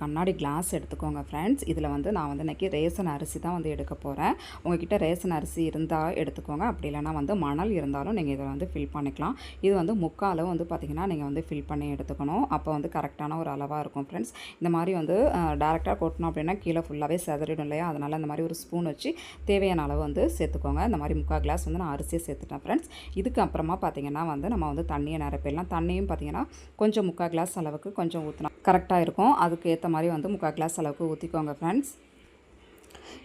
கண்ணாடி கிளாஸ் எடுத்துக்கோங்க ஃப்ரெண்ட்ஸ் இதில் வந்து நான் வந்து இன்றைக்கி ரேசன் அரிசி தான் வந்து எடுக்க போகிறேன் உங்ககிட்ட ரேசன் அரிசி இருந்தால் எடுத்துக்கோங்க. அப்படி இல்லைனா வந்து மணல் இருந்தாலும் நீங்கள் இதை வந்து ஃபில் பண்ணிக்கலாம். இது வந்து முக்காலும் வந்து பார்த்திங்கன்னா நீங்கள் வந்து ஃபில் பண்ணி எடுத்துக்கணும். அப்போ வந்து கரெக்டான ஒரு அளவாக இருக்கும் ஃப்ரெண்ட்ஸ் இந்த மாதிரி வந்து டேரெக்டாக கொட்டணும் அப்படின்னா கீழே ஃபுல்லாகவே செதறிடும் இல்லையா? அதனால் இந்த மாதிரி ஒரு ஸ்பூன் வச்சு தேவையான அளவு வந்து சேர்த்துக்கோங்க. இந்த மாதிரி முக்கால் கிளாஸ் வந்து நான் அரிசியை சேர்த்துட்டேன் ஃப்ரெண்ட்ஸ் இதுக்கு அப்புறமா பார்த்திங்கன்னா வந்து நம்ம வந்து தண்ணியை நிரப்பிடலாம் தண்ணியும் பார்த்திங்கன்னா கொஞ்சம் முக்கால் கிளாஸ் அளவுக்கு கொஞ்சம் ஊற்றினா கரெக்டாக இருக்கும். அதுக்கு ஏற்ற மாதிரி வந்து முக்கால் கிளாஸ் அளவுக்கு ஊற்றிக்கோங்க ஃப்ரெண்ட்ஸ்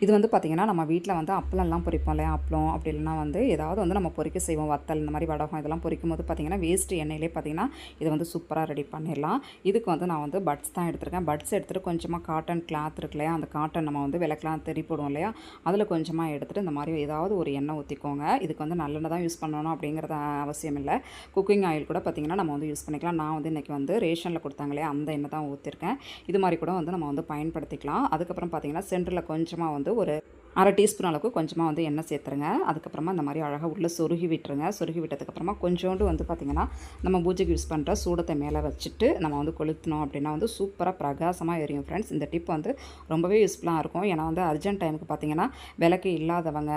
இது வந்து பார்த்திங்கன்னா நம்ம வீட்டில் வந்து அப்பளம்லாம் பொரிப்போம் இல்லையா? அப்பளம் அப்படி இல்லைனா வந்து ஏதாவது வந்து நம்ம பொறிக்க செய்வோம். வத்தல் இந்த மாதிரி வடகம் இதெல்லாம் பொரிக்கும் போது பார்த்திங்கன்னா வேஸ்ட் எண்ணெயிலே பார்த்திங்கன்னா இதை வந்து சூப்பராக ரெடி பண்ணிடலாம். இதுக்கு வந்து நான் வந்து பட்ஸ் தான் எடுத்திருக்கேன். பட்ஸ் எடுத்துகிட்டு கொஞ்சமாக காட்டன் கிளாத் இருக்கு இல்லையா? அந்த காட்டன் நம்ம வந்து விளக்கெலாம் தெரி போடுவோம் இல்லையா? அதில் கொஞ்சமாக எடுத்துகிட்டு இந்த மாதிரி ஏதாவது ஒரு எண்ணெய் ஊற்றிக்கோங்க இதுக்கு வந்து நல்லெண்ணெய் தான் யூஸ் பண்ணணும் அப்படிங்கிறது அவசியம் இல்லை. குக்கிங் ஆயில் கூட பார்த்திங்கன்னா நம்ம வந்து யூஸ் பண்ணிக்கலாம். நான் வந்து இன்றைக்கி வந்து ரேஷனில் கொடுத்தாங்க இல்லையா? அந்த எண்ணெய் தான் ஊற்றிருக்கேன் இது மாதிரி கூட வந்து நம்ம வந்து பயன்படுத்திக்கலாம். அதுக்கப்புறம் பார்த்திங்கன்னா சென்டரில் கொஞ்சமாக வந்து ஒரு அரை டீஸ்பூன் அளவுக்கு கொஞ்சமாக வந்து எண்ணெய் சேர்த்துருங்க. அதுக்கப்புறமா இந்த மாதிரி அழகாக உள்ளே சொருகி விட்டுருங்க. சொருகி விட்டதுக்கப்புறமா கொஞ்சோண்டு வந்து பார்த்திங்கன்னா நம்ம பூஜைக்கு யூஸ் பண்ணுற சூடத்தை மேலே வச்சுட்டு நம்ம வந்து கொளுத்தினோம் அப்படின்னா வந்து சூப்பராக பிரகாசமாக எரியும் ஃப்ரெண்ட்ஸ் இந்த டிப் வந்து ரொம்பவே யூஸ்ஃபுல்லாக இருக்கும். ஏன்னா வந்து அர்ஜென்ட் டைமுக்கு பார்த்திங்கன்னா விளக்கு இல்லாதவங்க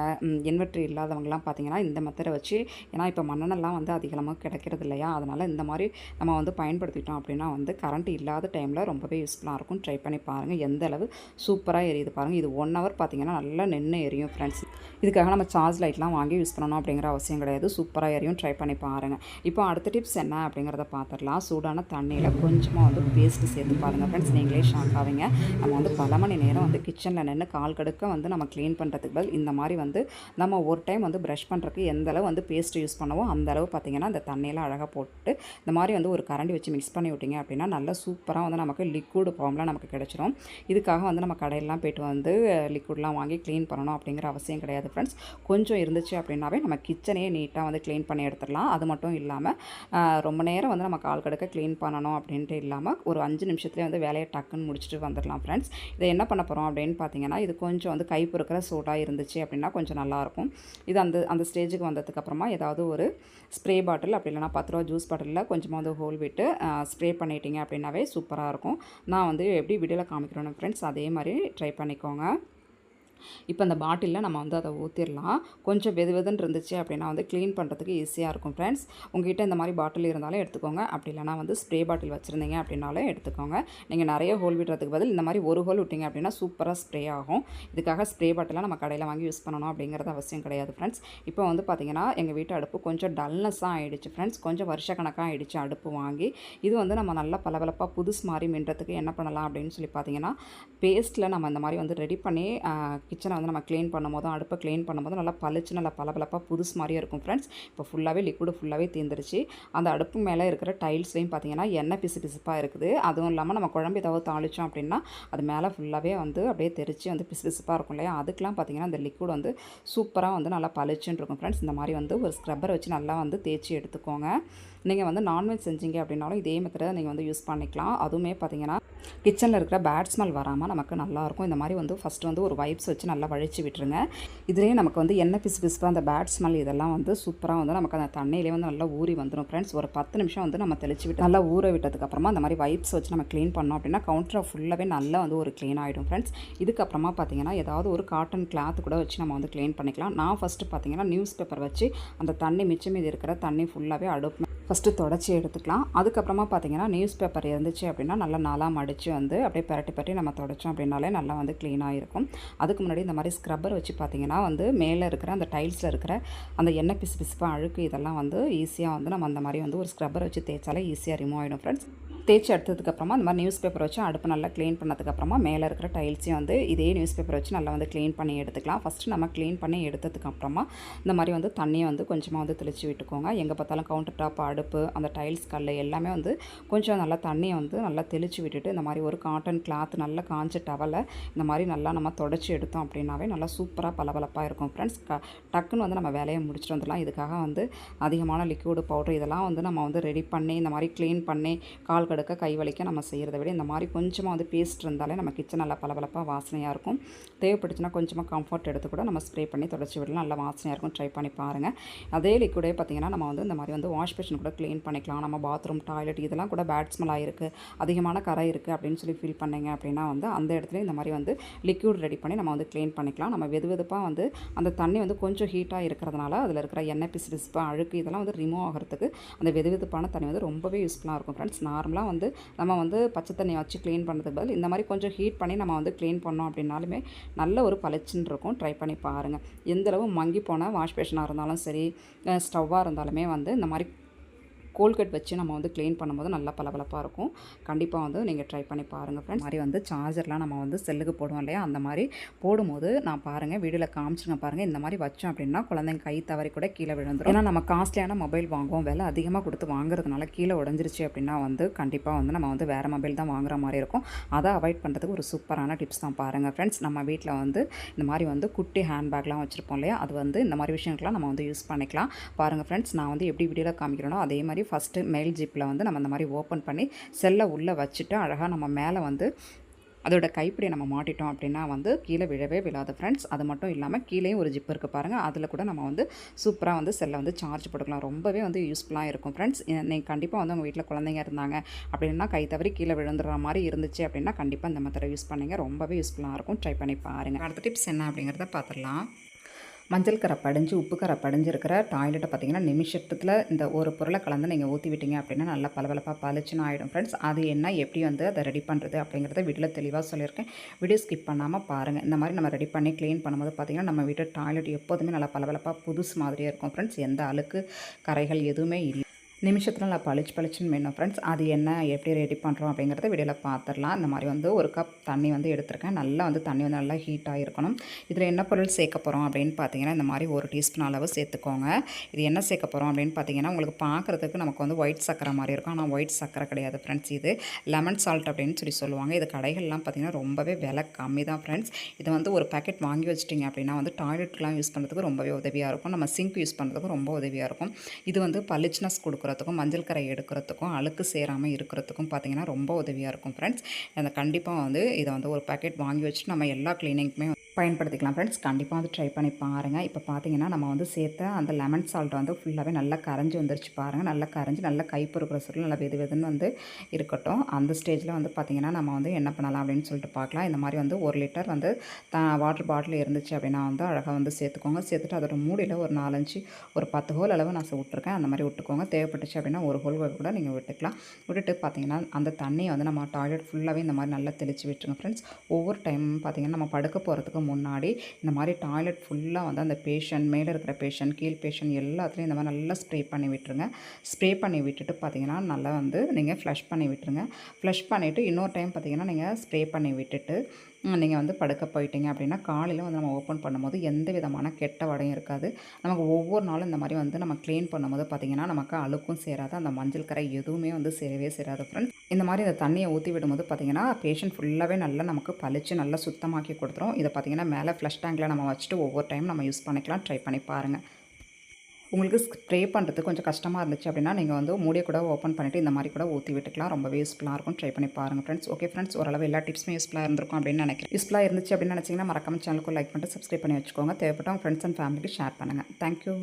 இன்வெர்ட்ரி இல்லாதவங்கலாம் பார்த்திங்கன்னா இந்த மெத்தடை வச்சு ஏன்னா இப்போ மண்ணெல்லாம் வந்து அதிகமாக கிடைக்கிறது இல்லையா? அதனால் இந்த மாதிரி நம்ம வந்து பயன்படுத்திட்டோம் அப்படின்னா வந்து கரண்ட் இல்லாத டைமில் ரொம்பவே யூஸ்ஃபுல்லாக இருக்கும். ட்ரை பண்ணி பாருங்கள் எந்த அளவு சூப்பராக எரியுது பாருங்கள் இது ஒன் ஹவர் பார்த்திங்கன்னா நல்லா நின்று எரியும் ஃப்ரெண்ட்ஸ் இதுக்காக நம்ம சார்ஜ் லைட்லாம் வாங்கி யூஸ் பண்ணணும் அப்படிங்கிற அவசியம் கிடையாது. சூப்பராக எரியும். ட்ரை பண்ணி பாருங்கள் இப்போ அடுத்த டிப்ஸ் என்ன அப்படிங்கிறத பார்த்துடலாம். சூடான தண்ணியில் கொஞ்சமாக வந்து பேஸ்ட்டு சேர்த்து பாருங்கள் ஃப்ரெண்ட்ஸ் நீங்களே ஷாக் ஆவீங்க. நம்ம வந்து பல மணி நேரம் வந்து கிச்சனில் நின்று கால் கடுக்க வந்து நம்ம க்ளீன் பண்ணுறதுக்கு பதில் இந்த மாதிரி வந்து நம்ம ஒரு டைம் வந்து ப்ரஷ் பண்ணுறதுக்கு எந்த அளவு வந்து பேஸ்ட் யூஸ் பண்ணுவோம் அந்த அளவு பார்த்திங்கன்னா அந்த தண்ணியெல்லாம் அழகாக போட்டு இந்த மாதிரி வந்து ஒரு கரண்டி வச்சு மிக்ஸ் பண்ணி விட்டிங்க அப்படின்னா நல்லா சூப்பராக வந்து நமக்கு லிக்விட் ஃபார்ம்லாம் நமக்கு கிடச்சிரும். இதுக்காக வந்து நம்ம கடையிலலாம் போய்ட்டு வந்து லிக்விட்லாம் வாங்கி க்ளீன் க்ளீன் பண்ணணும் அப்படிங்கிற அவசியம் கிடையாது ஃப்ரெண்ட்ஸ் கொஞ்சம் இருந்துச்சு அப்படின்னாவே நம்ம கிச்சனையே நீட்டாக வந்து க்ளீன் பண்ணி எடுத்துடலாம். அது மட்டும் இல்லாமல் ரொம்ப நேரம் வந்து நம்ம கால் கடுக்க க்ளீன் பண்ணணும் அப்படின்ட்டு இல்லாமல் ஒரு அஞ்சு நிமிஷத்துலேயே வந்து வேலையை டக்குன்னு முடிச்சுட்டு வந்துடலாம் ஃப்ரெண்ட்ஸ் இதை என்ன பண்ண போகிறோம் அப்படின்னு பார்த்தீங்கன்னா இது கொஞ்சம் வந்து கை பொறுக்கிற சூடாக இருந்துச்சு அப்படின்னா கொஞ்சம் நல்லாயிருக்கும் இது அந்த அந்த ஸ்டேஜுக்கு வந்ததுக்கப்புறமா ஏதாவது ஒரு ஸ்ப்ரே பாட்டில் அப்படி இல்லைனா பத்து ரூபா ஜூஸ் பாட்டிலில் கொஞ்சமாக வந்து ஹோல் விட்டு ஸ்ப்ரே பண்ணிட்டீங்க அப்படின்னாவே சூப்பராக இருக்கும். நான் வந்து எப்படி வீடியோவில் காமிக்கிறேன்னு ஃப்ரெண்ட்ஸ் அதே மாதிரி ட்ரை பண்ணிக்கோங்க. இப்போ அந்த பாட்டிலில் நம்ம வந்து அதை ஊற்றிடலாம் கொஞ்சம் வெது வெதுன்னு இருந்துச்சு அப்படின்னா வந்து க்ளீன் பண்ணுறதுக்கு ஈஸியாக இருக்கும் ஃப்ரெண்ட்ஸ் உங்ககிட்ட இந்த மாதிரி பாட்டில் இருந்தாலும் எடுத்துக்கோங்க. அப்படி இல்லைனா வந்து ஸ்ப்ரே பாட்டில் வச்சுருந்தீங்க அப்படின்னாலும் எடுத்துக்கோங்க. நீங்கள் நிறைய ஹோல் விடுறதுக்கு பதில் இந்த மாதிரி ஒரு ஹோல் விட்டிங்க அப்படின்னா சூப்பராக ஸ்ப்ரே ஆகும். இதுக்காக ஸ்ப்ரே பாட்டிலாம் நம்ம கடையில் வாங்கி யூஸ் பண்ணணும் அப்படிங்கிறது அவசியம் கிடையாது ஃப்ரெண்ட்ஸ் இப்போ வந்து பார்த்திங்கன்னா எங்கள் வீட்டு அடுப்பு கொஞ்சம் டல்னஸ்ஸாக ஆகிடுச்சு ஃப்ரெண்ட்ஸ் கொஞ்சம் வருஷக்கணக்காக ஆகிடுச்சு அடுப்பு வாங்கி. இது வந்து நம்ம நல்லா பளபளப்பாக புதுசு மாதிரி மின்றதுக்கு என்ன பண்ணலாம் அப்படின்னு சொல்லி பார்த்தீங்கன்னா பேஸ்ட்டில் நம்ம இந்த மாதிரி வந்து ரெடி பண்ணி கிச்சனை வந்து நம்ம க்ளீன் பண்ணும்போதும் அடுப்பை க்ளீன் பண்ணும்போது நல்லா பளிச்சு நல்லா பளபளப்பாக புதுசு மாதிரியே இருக்கும் ஃப்ரெண்ட்ஸ் இப்போ ஃபுல்லாகவே லிக்விடு ஃபுல்லாகவே தீர்ந்துருச்சு அந்த அடுப்பு மேலே இருக்கிற டைல்ஸ்லையும் பார்த்தீங்கன்னா எண்ணெய் பிசு பிசுப்பாக இருக்குது. அதுவும் இல்லாமல் நம்ம குழம்பு ஏதாவது தாளித்தோம் அப்படின்னா அது மேலே ஃபுல்லாகவே வந்து அப்படியே தெரிச்சு வந்து பிசு பிசுப்பாக இருக்கும் இல்லையா? அதுக்கெலாம் பார்த்தீங்கன்னா அந்த லிக்விட் வந்து சூப்பராக வந்து நல்லா பளிச்சுன்னு இருக்கும் ஃப்ரெண்ட்ஸ் இந்த மாதிரி வந்து ஒரு ஸ்க்ரப்பர் வச்சு நல்லா வந்து தேய்ச்சி எடுத்துக்கோங்க. நீங்கள் வந்து நான்வெஜ் செஞ்சீங்க அப்படின்னாலும் இதே மெத்தடை நீங்கள் வந்து யூஸ் பண்ணிக்கலாம். அதுவுமே பார்த்தீங்கன்னா கிச்சனில் இருக்கிற பேட் ஸ்மெல் வராமல் நமக்கு நல்லாயிருக்கும். இந்த மாதிரி வந்து ஃபஸ்ட்டு வந்து ஒரு வைப்ஸ் வச்சு நல்லா வழிச்சு விட்டுருங்க. இதுலேயே நமக்கு வந்து எண்ணெய் பிசு பிசுப்பாக அந்த பேட் ஸ்மெல் இதெல்லாம் வந்து சூப்பராக வந்து நமக்கு அந்த தண்ணியிலே வந்து நல்லா ஊறி வந்துடும் ஃப்ரெண்ட்ஸ் ஒரு பத்து நிமிஷம் வந்து நம்ம தெளிச்சு விட்டு நல்லா ஊற விட்டதுக்கப்புறமா அந்த மாதிரி வைப்ஸ் வச்சு நம்ம க்ளீன் பண்ணோம் அப்படின்னா கவுண்டரை ஃபுல்லாகவே நல்லா வந்து ஒரு க்ளீன் ஆகிடும் ஃப்ரெண்ட்ஸ் இதுக்கப்புறமா பார்த்தீங்கன்னா ஏதாவது ஒரு காட்டன் கிளாத் கூட வச்சு நம்ம வந்து க்ளீன் பண்ணிக்கலாம். நான் ஃபஸ்ட்டு பார்த்தீங்கன்னா நியூஸ் பேப்பர் வச்சு அந்த தண்ணி மிச்சம் மீது இருக்கிற தண்ணி ஃபுல்லாகவே அடுப்பு ஃபஸ்ட்டு தொடச்சி எடுத்துக்கலாம். அதுக்கப்புறமா பார்த்தீங்கன்னா நியூஸ் பேப்பர் இருந்துச்சு அப்படின்னா நல்லா நாளாக மடித்து வந்து அப்படியே பரட்டி பரட்டி நம்ம தொடச்சோம் அப்படின்னாலே நல்லா வந்து க்ளீனாக இருக்கும் அதுக்கு முன்னாடி இந்த மாதிரி ஸ்க்ரப்பர் வச்சு பார்த்தீங்கன்னா வந்து மேலே இருக்கிற அந்த டைல்ஸில் இருக்கிற அந்த எண்ணெய் பிசு பிசுப்பாக அழுக்கு இதெல்லாம் வந்து ஈஸியாக வந்து நம்ம அந்த மாதிரி வந்து ஒரு ஸ்க்ரப்பர் வச்சு தேய்ச்சாலே ஈஸியாக ரிமூவ் ஆகிடும் ஃப்ரெண்ட்ஸ் தேய்ச்சி எடுத்ததுக்கப்புறமா இந்த மாதிரி நியூஸ் பேப்பர் வச்சு அடுப்பு நல்லா க்ளீன் பண்ணதுக்கப்புறமா மேலே இருக்கிற டைல்ஸையும் வந்து இதே நியூஸ் பேப்பர் வச்சு நல்லா வந்து க்ளீன் பண்ணி எடுத்துக்கலாம். ஃபஸ்ட்டு நம்ம க்ளீன் பண்ணி எடுத்ததுக்கப்புறமா இந்த மாதிரி வந்து தண்ணியை வந்து கொஞ்சமாக வந்து தெளித்து விட்டுக்கோங்க. எங்கே பார்த்தாலும் கவுண்டர் டாப் அடுப்பு அந்த டைல்ஸ் கல் எல்லாமே வந்து கொஞ்சம் நல்லா தண்ணியை வந்து நல்லா தெளித்து விட்டுட்டு இந்த மாதிரி ஒரு காட்டன் கிளாத் நல்லா காஞ்ச டவலை இந்த மாதிரி நல்லா நம்ம தொடச்சி எடுத்தோம் அப்படின்னாவே நல்லா சூப்பராக பளபளப்பாக இருக்கும். ஃப்ரெண்ட்ஸ் க டக்குன்னு வந்து நம்ம வேலையை முடிச்சுட்டு வந்துடலாம். இதுக்காக வந்து அதிகமான லிக்விடு பவுடர் இதெல்லாம் வந்து நம்ம வந்து ரெடி பண்ணி இந்த மாதிரி க்ளீன் பண்ணி கால் கடுக்க கை வலிக்க நம்ம செய்கிறத விட இந்த மாதிரி கொஞ்சமாக வந்து பேஸ்ட் இருந்தாலே நம்ம கிச்சன் நல்லா பளபளப்பாக வாசனையாக இருக்கும். தேவைப்பட்டுச்சுன்னா கொஞ்சமாக கம்ஃபர்ட் எடுத்து கூட நம்ம ஸ்ப்ரே பண்ணி தொடச்சி விடலாம். நல்லா வாசனையாக இருக்கும். ட்ரை பண்ணி பாருங்கள் அதே லிக்விடே பார்த்திங்கன்னா நம்ம வந்து இந்த மாதிரி வந்து வாஷ் பேஷன் கூட க்ளீன் பண்ணிக்கலாம். நம்ம பாத்ரூம் டாய்லெட் இதெல்லாம் கூட பேட்ஸ்மெல் ஆகிருக்கு அதிகமான கரை இருக்குது அப்படின்னு சொல்லி ஃபீல் பண்ணிங்க அப்படின்னா வந்து அந்த இடத்துல இந்த மாதிரி வந்து லிக்யூட் ரெடி பண்ணி நம்ம வந்து க்ளீன் பண்ணிக்கலாம். நம்ம வெது வெதுப்பாக வந்து அந்த தண்ணி வந்து கொஞ்சம் ஹீட்டாக இருக்கிறதுனால அதில் இருக்கிற எண்ணெய் பிசு பிசுப்பு அழுக்கு இதெல்லாம் வந்து ரிமூவ் ஆகிறதுக்கு அந்த வெது வெதுப்பான தண்ணி வந்து ரொம்பவே யூஸ்ஃபுல்லாக இருக்கும் ஃப்ரெண்ட்ஸ் நார்மலாக வந்து நம்ம வந்து பச்சை தண்ணியை வச்சு க்ளீன் பண்ணுறதுக்கு பதில். இந்த மாதிரி கொஞ்சம் ஹீட் பண்ணி நம்ம வந்து க்ளீன் பண்ணோம் அப்படின்னாலுமே நல்ல ஒரு பளிச்சுன்னு இருக்கும். ட்ரை பண்ணி பாருங்கள் எந்தளவு மங்கி போன வாஷ் பேஷனாக இருந்தாலும் சரி ஸ்டவ்வாக இருந்தாலுமே வந்து இந்த மாதிரி கோல்கட் வச்சு நம்ம வந்து க்ளீன் பண்ணும்போது நல்லா பளபளப்பாக இருக்கும். கண்டிப்பாக வந்து நீங்கள் ட்ரை பண்ணி பாருங்கள் ஃப்ரெண்ட்ஸ் மாதிரி வந்து சார்ஜர்லாம் நம்ம வந்து செல்லுக்கு போடுவோம் இல்லையா? அந்த மாதிரி போடும்போது நான் பாருங்கள் வீடியோவில் காமிச்சிருங்க பாருங்கள் இந்த மாதிரி வச்சோம் அப்படின்னா குழந்தைங்க கை தவறி கூட கீழே விழுந்துடும் ஏன்னா நம்ம காஸ்ட்லியான மொபைல் வாங்குவோம் விலை அதிகமாக கொடுத்து வாங்குறதுனால கீழே உடஞ்சிருச்சு அப்படின்னா வந்து கண்டிப்பாக வந்து நம்ம வந்து வேறு மொபைல் தான் வாங்குற மாதிரி இருக்கும். அதை அவாய்ட் பண்ணுறதுக்கு ஒரு சூப்பரான டிப்ஸ் தான் பாருங்கள் ஃப்ரெண்ட்ஸ் நம்ம வீட்டில் வந்து இந்த மாதிரி வந்து குட்டி ஹேண்ட்பேக்லாம் வச்சுருப்போம் இல்லையா? அது வந்து இந்த மாதிரி விஷயங்கள்லாம் நம்ம வந்து யூஸ் பண்ணிக்கலாம். பாருங்கள் ஃப்ரெண்ட்ஸ் நான் வந்து எப்படி வீடியோவில் காமிக்கிறேனோ அதே மாதிரி ஃபஸ்ட்டு மெயில் ஜிப்பில் வந்து நம்ம இந்த மாதிரி ஓப்பன் பண்ணி செல்லை உள்ளே வச்சுட்டு அழகாக நம்ம மேலே வந்து அதோட கைப்பிடி நம்ம மாட்டிட்டோம் அப்படின்னா வந்து கீழே விழவே விழாது ஃப்ரெண்ட்ஸ் அது மட்டும் இல்லாமல் கீழேயும் ஒரு ஜிப் இருக்குது பாருங்கள் அதில் கூட நம்ம வந்து சூப்பராக வந்து செல்லை வந்து சார்ஜ் போட்டுக்கலாம். ரொம்பவே வந்து யூஸ்ஃபுல்லாக இருக்கும் ஃப்ரெண்ட்ஸ் நீங்கள் கண்டிப்பாக வந்து உங்கள் வீட்டில் குழந்தைங்க இருந்தாங்க அப்படின்னா கை தவறி கீழே விழுந்துடுற மாதிரி இருந்துச்சு அப்படின்னா கண்டிப்பாக இந்த மாதிரி யூஸ் பண்ணுங்கள் ரொம்பவே யூஸ்ஃபுல்லாக இருக்கும். ட்ரை பண்ணி பாருங்கள் அடுத்த டிப்ஸ் என்ன அப்படிங்கிறத பார்த்துடலாம் மஞ்சள் கரை படிஞ்சு உப்பு கரை படிஞ்சிருக்கிற டாய்லெட்டை பார்த்தீங்கன்னா நிமிஷத்தில் இந்த ஒரு பொருளை கலந்து நீங்கள் ஊற்றி விட்டீங்க அப்படின்னா நல்லா பளபளப்பாக பளிச்சுன்னு ஆகிடும் ஃப்ரெண்ட்ஸ் அது என்ன எப்படி வந்து அதை ரெடி பண்ணுறது அப்படிங்கிறத வீட்டில் தெளிவாக சொல்லியிருக்கேன். வீடியோ ஸ்கிப் பண்ணாமல் பாருங்கள் இந்த மாதிரி நம்ம ரெடி பண்ணி க்ளீன் பண்ணும்போது பார்த்திங்கன்னா நம்ம வீட்டு டாய்லெட் எப்போதுமே நல்லா பளபளப்பாக புதுசு மாதிரியே இருக்கும். ஃப்ரெண்ட்ஸ் எந்த அழுக்கு கரைகள் எதுவுமே இல்லை. நிமிஷத்தில் நான் பளிச்சு பளிச்சுன்னு வேணும் ஃப்ரெண்ட்ஸ் அது என்ன எப்படி ரெடி பண்ணுறோம் அப்படிங்கிறத வீடியோவில் பார்த்துடலாம் இந்த மாதிரி வந்து ஒரு கப் தண்ணி வந்து எடுத்திருக்கேன். நல்லா வந்து தண்ணி வந்து நல்லா ஹீட்டாக இருக்கணும் இதில் என்ன பொருள் சேர்க்க போகிறோம் அப்படின்னு பார்த்தீங்கன்னா இந்த மாதிரி ஒரு டீஸ்பூன் அளவு சேர்த்துக்கோங்க. இது என்ன சேர்க்க போகிறோம் அப்படின்னு பார்த்தீங்கன்னா உங்களுக்கு பார்க்குறதுக்கு நமக்கு வந்து ஒயிட் சக்கரை மாதிரி இருக்கும். ஆனால் ஒயிட் சக்கரை கிடையாது ஃப்ரெண்ட்ஸ் இது லெமன் சால்ட் அப்படின்னு சொல்லி சொல்லுவாங்க. இது கடைகள்லாம் பார்த்திங்கன்னா ரொம்பவே விலை கம்மி தான் ஃப்ரெண்ட்ஸ் இது வந்து ஒரு பேக்கெட் வாங்கி வச்சிட்டிங்க அப்படின்னா வந்து டாய்லெட்லாம் யூஸ் பண்ணுறதுக்கு ரொம்பவே உதவியாக இருக்கும். நம்ம சிங்க் யூஸ் பண்ணுறதுக்கு ரொம்ப உதவியாக இருக்கும். இது வந்து பளிச்னஸ் கொடுக்குறது போடுறதுக்கும் மஞ்சள் கரை எடுக்கிறதுக்கும் அழுக்கு சேராமல் இருக்கிறதுக்கும் பார்த்திங்கன்னா ரொம்ப உதவியாக இருக்கும் ஃப்ரெண்ட்ஸ் அந்த கண்டிப்பாக வந்து இதை வந்து ஒரு பேக்கெட் வாங்கி வச்சுட்டு நம்ம எல்லா க்ளீனிங்க்குமே பயன்படுத்திக்கலாம் ஃப்ரெண்ட்ஸ் கண்டிப்பாக வந்து ட்ரை பண்ணி பாருங்கள் இப்போ பார்த்தீங்கன்னா நம்ம வந்து சேர்த்த அந்த லெமன் சால்ட் வந்து ஃபுல்லாகவே நல்லா கரைஞ்சி வந்துருச்சு பாருங்கள் நல்லா கரைஞ்சி நல்லா கைப்பொறுக்கிற சொல்லி நல்லா வெது வெதுன்னு வந்து இருக்கட்டும். அந்த ஸ்டேஜில் வந்து பார்த்திங்கன்னா நம்ம வந்து என்ன பண்ணலாம் அப்படின்னு சொல்லிட்டு பார்க்கலாம் இந்த மாதிரி வந்து ஒரு லிட்டர் வந்து த வாட்டர் பாட்டில் இருந்துச்சு அப்படின்னா வந்து அழகாக வந்து சேர்த்துக்கோங்க. சேர்த்துட்டு அதோட மூடியில் ஒரு நாலஞ்சு ஒரு பத்து ஹோல் அளவு நான் விட்டுருக்கேன். அந்த மாதிரி விட்டுக்கோங்க. தேவைப்பட்டுச்சு அப்படின்னா ஒரு ஹோல் கூட நீங்கள் விட்டுக்கலாம். விட்டுட்டு பார்த்தீங்கன்னா அந்த தண்ணியை வந்து நம்ம டாய்லெட் ஃபுல்லாகவே இந்த மாதிரி நல்லா தெளித்து விட்டுருங்க ஃப்ரெண்ட்ஸ் ஒவ்வொரு டைம் பார்த்திங்கன்னா நம்ம படுக்க போகிறதுக்கு முன்னாடி இந்த மாதிரி டாய்லெட் ஃபுல்லாக வந்து அந்த பேஷண்ட் மேலே இருக்கிற பேஷண்ட் கீழ் பேஷண்ட் எல்லாத்துலேயும் இந்த மாதிரி நல்லா ஸ்ப்ரே பண்ணி விட்டுருங்க. ஸ்ப்ரே பண்ணி விட்டுட்டு பார்த்தீங்கன்னா நல்லா வந்து நீங்கள் ஃப்ளஷ் பண்ணி விட்டுருங்க. ஃப்ளஷ் பண்ணிவிட்டு இன்னொரு டைம் பார்த்தீங்கன்னா நீங்கள் ஸ்ப்ரே பண்ணி விட்டுட்டு நீங்கள் வந்து படுக்க போயிட்டீங்க அப்படின்னா காலையில் வந்து நம்ம ஓப்பன் பண்ணும்போது எந்த விதமான கெட்ட வடையும் இருக்காது. நமக்கு ஒவ்வொரு நாளும் இந்த மாதிரி வந்து நம்ம க்ளீன் பண்ணும்போது பார்த்திங்கன்னா நமக்கு அழுக்கும் சேராது. அந்த மஞ்சள் கரை எதுவுமே வந்து சேரவே சேராது ஃப்ரெண்ட்ஸ் இந்த மாதிரி இந்த தண்ணியை ஊற்றி விடும்போது பார்த்திங்கன்னா பேஷண்ட் ஃபுல்லாகவே நல்லா நமக்கு பளிச்சு நல்லா சுத்தமாக்கி கொடுத்துரும். இதை பார்த்திங்கன்னா மேலே ஃப்ளஷ் டேங்கில் நம்ம வச்சுட்டு ஒவ்வொரு டைம் நம்ம யூஸ் பண்ணிக்கலாம். ட்ரை பண்ணி பாருங்கள் உங்களுக்கு ஸ்ப்ரே பண்ணுறது கொஞ்சம் கஷ்டமாக இருந்துச்சு அப்படின்னா நீங்கள் வந்து மூடியை கூட ஓப்பன் பண்ணிவிட்டு இந்த மாதிரி கூட ஊற்றி விட்டுக்கலாம். ரொம்பவே யூஸ்ஃபுல்லாக இருக்கும். ட்ரை பண்ணி பாருங்கள் ஃப்ரெண்ட்ஸ் ஓகே ஃப்ரெண்ட்ஸ் ஓரளவு எல்லா டிப்ஸுமே யூஸ்ஃபுல்லாக இருந்திருக்கும் அப்படின்னு நினைக்கிறேன். யூஸ்ஃபுல்லாக இருந்துச்சு அப்படின்னு நினச்சிங்கன்னா மறக்காம சேனலுக்கு லைக் பண்ணிட்டு சப்ஸ்கிரைப் பண்ணி வச்சுக்கோங்க. தேவைப்பட்ட உங்கள் ஃப்ரெண்ட்ஸ் அண்ட் ஃபேமிலிக்கு ஷேர் பண்ணுங்கள் தேங்க்யூ